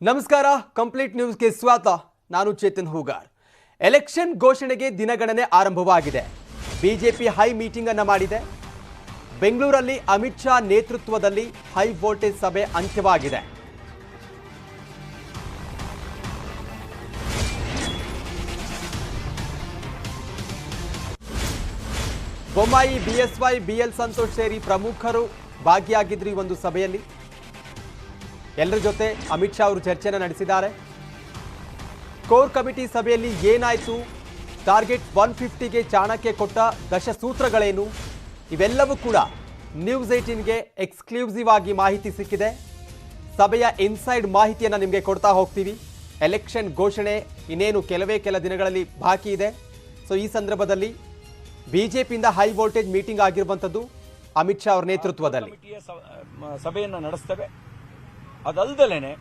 ನಮಸ್ಕಾರ ಕಂಪ್ಲೀಟ್ ನ್ಯೂಸ್ಗೆ ಸ್ವಾಗತ. ನಾನು ಚೇತನ್ ಹೂಗಾರ್. ಎಲೆಕ್ಷನ್ ಘೋಷಣೆಗೆ ದಿನಗಣನೆ ಆರಂಭವಾಗಿದೆ. ಬಿಜೆಪಿ ಹೈ ಮೀಟಿಂಗ್ ಅನ್ನು ಮಾಡಿದೆ. ಬೆಂಗಳೂರಲ್ಲಿ ಅಮಿತ್ ಶಾ ನೇತೃತ್ವದಲ್ಲಿ ಹೈ ವೋಲ್ಟೇಜ್ ಸಭೆ ಅಂತ್ಯವಾಗಿದೆ. ಬೊಮ್ಮಾಯಿ ಬಿಎಸ್ವೈ ಬಿಎಲ್ ಸಂತೋಷ್ ಸೇರಿ ಪ್ರಮುಖರು ಭಾಗಿಯಾಗಿದ್ರು ಈ ಒಂದು ಸಭೆಯಲ್ಲಿ. ಎಲ್ಲರ ಜೊತೆ ಅಮಿತ್ ಶಾ ಅವರು ಚರ್ಚೆನ ನಡೆಸಿದ್ದಾರೆ. ಕೋರ್ ಕಮಿಟಿ ಸಭೆಯಲ್ಲಿ ಏನಾಯಿತು? ಟಾರ್ಗೆಟ್ ಒನ್ ಫಿಫ್ಟಿಗೆ ಚಾಣಕ್ಯ ಕೊಟ್ಟ ದಶಸೂತ್ರಗಳೇನು? ಇವೆಲ್ಲವೂ ಕೂಡ ನ್ಯೂಸ್ ಏಯ್ಟೀನ್ಗೆ ಎಕ್ಸ್ಕ್ಲೂಸಿವ್ ಆಗಿ ಮಾಹಿತಿ ಸಿಕ್ಕಿದೆ. ಸಭೆಯ ಇನ್ಸೈಡ್ ಮಾಹಿತಿಯನ್ನು ನಿಮಗೆ ಕೊಡ್ತಾ ಹೋಗ್ತೀವಿ. ಎಲೆಕ್ಷನ್ ಘೋಷಣೆ ಇನ್ನೇನು ಕೆಲವೇ ಕೆಲ ದಿನಗಳಲ್ಲಿ ಬಾಕಿ ಇದೆ. ಸೊ ಈ ಸಂದರ್ಭದಲ್ಲಿ ಬಿಜೆಪಿಯಿಂದ ಹೈ ವೋಲ್ಟೇಜ್ ಮೀಟಿಂಗ್ ಆಗಿರುವಂಥದ್ದು ಅಮಿತ್ ಶಾ ಅವರ ನೇತೃತ್ವದಲ್ಲಿ. ಸಭೆಯನ್ನು ನಡೆಸ್ತೇವೆ. ಅದಲ್ದಲೇನೆ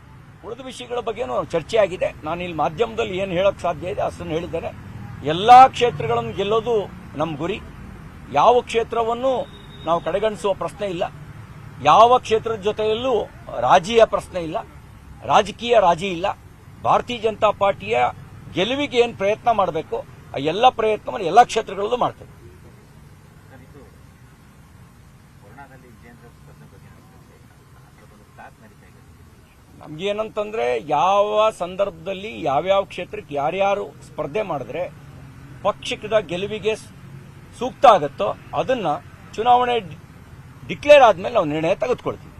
ಉಳಿದ ವಿಷಯಗಳ ಬಗ್ಗೆನೂ ಚರ್ಚೆ ಆಗಿದೆ ನಾನು ಇಲ್ಲಿ ಮಾಧ್ಯಮದಲ್ಲಿ ಏನು ಹೇಳಕ್ ಸಾಧ್ಯ ಇದೆ ಅಷ್ಟನ್ನು ಹೇಳಿದ್ದೇನೆ. ಎಲ್ಲಾ ಕ್ಷೇತ್ರಗಳನ್ನು ಗೆಲ್ಲೋದು ನಮ್ಮ ಗುರಿ. ಯಾವ ಕ್ಷೇತ್ರವನ್ನು ನಾವು ಕಡೆಗಣಿಸುವ ಪ್ರಶ್ನೆ ಇಲ್ಲ. ಯಾವ ಕ್ಷೇತ್ರದ ಜೊತೆಯಲ್ಲೂ ರಾಜಿಯ ಪ್ರಶ್ನೆ ಇಲ್ಲ. ರಾಜಕೀಯ ರಾಜಿ ಇಲ್ಲ. ಭಾರತೀಯ ಜನತಾ ಪಾರ್ಟಿಯ ಗೆಲುವಿಗೆ ಏನು ಪ್ರಯತ್ನ ಮಾಡಬೇಕು, ಆ ಎಲ್ಲ ಪ್ರಯತ್ನವನ್ನು ಎಲ್ಲ ಕ್ಷೇತ್ರಗಳಲ್ಲೂ ಮಾಡ್ತೇವೆ. ನಮ್ಗೇನಂತಂದ್ರೆ ಯಾವ ಸಂದರ್ಭದಲ್ಲಿ ಯಾವ್ಯಾವ ಕ್ಷೇತ್ರಕ್ಕೆ ಯಾರ್ಯಾರು ಸ್ಪರ್ಧೆ ಮಾಡಿದ್ರೆ ಪಕ್ಷದ ಗೆಲುವಿಗೆ ಸೂಕ್ತ ಆಗತ್ತೋ ಅದನ್ನ ಚುನಾವಣೆ ಡಿಕ್ಲೇರ್ ಆದ್ಮೇಲೆ ನಾವು ನಿರ್ಣಯ ತೆಗೆದುಕೊಳ್ತೀವಿ.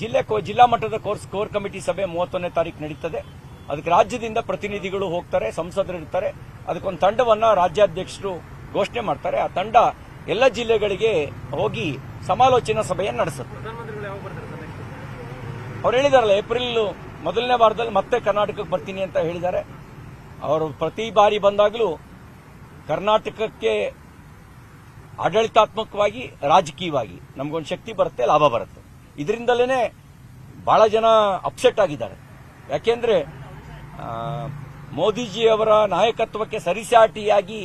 ಜಿಲ್ಲೆ ಜಿಲ್ಲಾ ಮಟ್ಟದ ಕೋರ್ಸ್, ಕೋರ್ ಕಮಿಟಿ ಸಭೆ ಮೂವತ್ತೊಂದನೇ ತಾರೀಕು ನಡೀತದೆ. ಅದಕ್ಕೆ ರಾಜ್ಯದಿಂದ ಪ್ರತಿನಿಧಿಗಳು ಹೋಗ್ತಾರೆ ಸಂಸದರು ಇರ್ತಾರೆ ಅದಕ್ಕೊಂದು ತಂಡವನ್ನ ರಾಜ್ಯಾಧ್ಯಕ್ಷರು ಘೋಷಣೆ ಮಾಡ್ತಾರೆ. ಆ ತಂಡ ಎಲ್ಲ ಜಿಲ್ಲೆಗಳಿಗೆ ಹೋಗಿ ಸಮಾಲೋಚನಾ ಸಭೆಯನ್ನು ನಡೆಸುತ್ತೆ. ಅವ್ರು ಹೇಳಿದಾರಲ್ಲ, ಏಪ್ರಿಲ್ ಮೊದಲನೇ ವಾರದಲ್ಲಿ ಮತ್ತೆ ಕರ್ನಾಟಕಕ್ಕೆ ಬರ್ತೀನಿ ಅಂತ ಹೇಳಿದ್ದಾರೆ. ಅವರು ಪ್ರತಿ ಬಾರಿ ಬಂದಾಗಲೂ ಕರ್ನಾಟಕಕ್ಕೆ ಆಡಳಿತಾತ್ಮಕವಾಗಿ, ರಾಜಕೀಯವಾಗಿ ನಮಗೊಂದು ಶಕ್ತಿ ಬರುತ್ತೆ, ಲಾಭ ಬರುತ್ತೆ. ಇದರಿಂದಲೇ ಬಹಳ ಜನ ಅಪ್ಸೆಟ್ ಆಗಿದ್ದಾರೆ. ಯಾಕೆಂದ್ರೆ ಮೋದಿಜಿಯವರ ನಾಯಕತ್ವಕ್ಕೆ ಸರಿಸಾಟಿಯಾಗಿ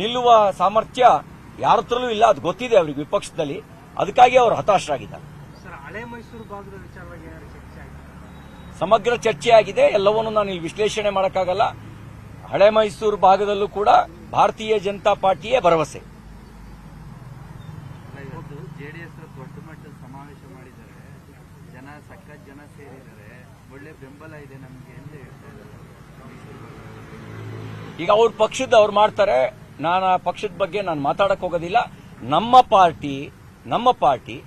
ನಿಲ್ಲುವ ಸಾಮರ್ಥ್ಯ ಯಾರ ಹತ್ರಲೂ ಇಲ್ಲ ಅದು ಗೊತ್ತಿದೆ ಅವರಿಗೆ ವಿಪಕ್ಷದಲ್ಲಿ. ಅದಕ್ಕಾಗಿ ಅವರು ಹತಾಶರಾಗಿದ್ದಾರೆ. ಸರ್ ಹಳೆ ಮೈಸೂರು ಭಾಗದ ವಿಚಾರವಾಗಿ ಏನಾದ್ರು ಚರ್ಚೆ ಆಗಿದೆ? ಸಮಗ್ರ ಚರ್ಚೆ ಆಗಿದೆ ಎಲ್ಲವನ್ನೂ ನಾನು ಇಲ್ಲಿ ವಿಶ್ಲೇಷಣೆ ಮಾಡೋಕ್ಕಾಗಲ್ಲ. ಹಳೆ ಮೈಸೂರು ಭಾಗದಲ್ಲೂ ಕೂಡ ಭಾರತೀಯ ಜನತಾ ಪಾರ್ಟಿಯೇ ಭರವಸೆ. ಅಲ್ಲ ಇವತ್ತು ಜೆ ದೊಡ್ಡ ಮಟ್ಟದ ಸಮಾವೇಶ ಮಾಡಿದ್ದಾರೆ. ಜನ ಸಖತ್ ಜನ ಸೇರಿದ್ದಾರೆ. ಒಳ್ಳೆ ಬೆಂಬಲ ಇದೆ ನಮಗೆ ಅಂತ ಹೇಳ್ತಾ ಇದ್ದಾರೆ. ಈಗ ಅವ್ರ ಪಕ್ಷದ ಅವ್ರು ಮಾಡ್ತಾರೆ. ನಾನು ಆ ಪಕ್ಷದ ಬಗ್ಗೆ ನಾನು ಮಾತಾಡಕ್ಕೆ ಹೋಗೋದಿಲ್ಲ. ನಮ್ಮ ಪಾರ್ಟಿ ನಮ್ಮ ಪಾರ್ಟಿ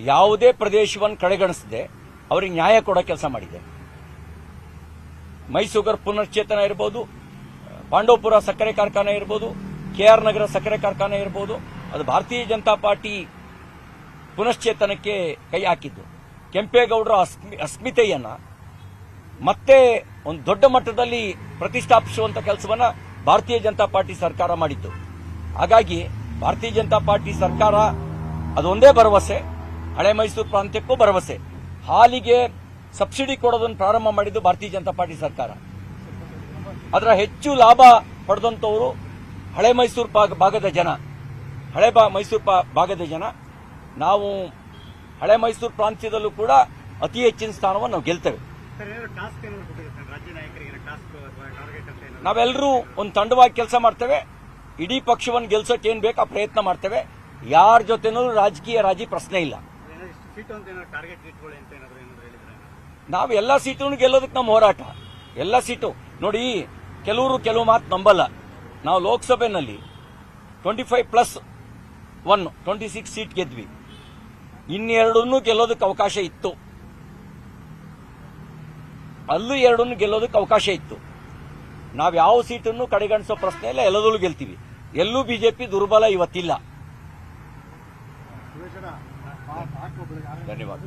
ಯಾವುದೇ ಪ್ರದೇಶವನ್ನು ಕಡೆಗಣಿಸದೆ, ಅವ್ರಿಗೆ ನ್ಯಾಯ ಕೊಡೋ ಕೆಲಸ ಮಾಡಿದೆ. ಮೈಸೂಗರ್ ಪುನಶ್ಚೇತನ ಇರ್ಬೋದು, ಪಾಂಡವಪುರ ಸಕ್ಕರೆ ಕಾರ್ಖಾನೆ ಇರ್ಬೋದು, ಕೆಆರ್ ನಗರ ಸಕ್ಕರೆ ಕಾರ್ಖಾನೆ ಇರ್ಬೋದು, ಅದು ಭಾರತೀಯ ಜನತಾ ಪಾರ್ಟಿ ಪುನಶ್ಚೇತನಕ್ಕೆ ಕೈ ಹಾಕಿದ್ದು. ಕೆಂಪೇಗೌಡರ ಅಸ್ಮಿ- ಅಸ್ಮಿತೆಯನ್ನ ಮತ್ತೆ ಒಂದು ದೊಡ್ಡ ಮಟ್ಟದಲ್ಲಿ ಪ್ರತಿಷ್ಠಾಪಿಸುವಂತ ಕೆಲಸವನ್ನ ಭಾರತೀಯ ಜನತಾ ಪಾರ್ಟಿ ಸರ್ಕಾರ ಮಾಡಿತ್ತು. ಹಾಗಾಗಿ ಭಾರತೀಯ ಜನತಾ ಪಾರ್ಟಿ ಸರ್ಕಾರ ಅದೊಂದೇ ಭರವಸೆ, ಹಳೆ ಮೈಸೂರು ಪ್ರಾಂತ್ಯಕ್ಕೂ ಭರವಸೆ. ಹಾಲಿಗೆ ಸಬ್ಸಿಡಿ ಕೊಡೋದನ್ನು ಪ್ರಾರಂಭ ಮಾಡಿದ್ದು ಭಾರತೀಯ ಜನತಾ ಪಾರ್ಟಿ ಸರ್ಕಾರ. ಅದರ ಹೆಚ್ಚು ಲಾಭ ಪಡೆದಂತವರು ಹಳೆ ಮೈಸೂರು ಭಾಗ- ಭಾಗದ ಜನ. ಹಳೆ ಮೈಸೂರು ಭಾಗದ ಜನ. ನಾವು ಹಳೆ ಮೈಸೂರು ಪ್ರಾಂತ್ಯದಲ್ಲೂ ಕೂಡ ಅತಿ ಹೆಚ್ಚಿನ ಸ್ಥಾನವನ್ನು ನಾವು ಗೆಲ್ತೇವೆ. ನಾವೆಲ್ಲರೂ ಒಂದು ತಂಡವಾಗಿ ಕೆಲಸ ಮಾಡ್ತೇವೆ. ಇಡೀ ಪಕ್ಷವನ್ನು ಗೆಲ್ಸೋಕೆ ಏನ್ ಬೇಕು ಆ ಪ್ರಯತ್ನ ಮಾಡ್ತೇವೆ. ಯಾರ ಜೊತೆನೂ ರಾಜಕೀಯ ರಾಜಿ ಪ್ರಶ್ನೆ ಇಲ್ಲ. ನಾವು ಎಲ್ಲ ಸೀಟು ಗೆಲ್ಲೋದಕ್ಕೆ ನಮ್ಮ ಹೋರಾಟ. ಎಲ್ಲ ಸೀಟು ನೋಡಿ ಕೆಲವರು ಕೆಲವು ಮಾತು ನಂಬಲ್ಲ. ನಾವು ಲೋಕಸಭೆನಲ್ಲಿ twenty five plus one twenty six seat ಗೆದ್ವಿ. ಇನ್ನೆರಡನ್ನೂ ಗೆಲ್ಲೋದಕ್ಕೆ ಅವಕಾಶ ಇತ್ತು. ಅಲ್ಲೂ ಎರಡನ್ನು ಗೆಲ್ಲೋದಕ್ಕೆ ಅವಕಾಶ ಇತ್ತು. ನಾವು ಯಾವ ಸೀಟನ್ನು ಕಡೆಗಣಿಸೋ ಪ್ರಶ್ನೆ ಇಲ್ಲ ಎಲ್ಲದಲ್ಲೂ ಗೆಲ್ತೀವಿ. ಎಲ್ಲೂ ಬಿಜೆಪಿ ದುರ್ಬಲ ಇವತ್ತಿಲ್ಲ. ಧನ್ಯವಾದ.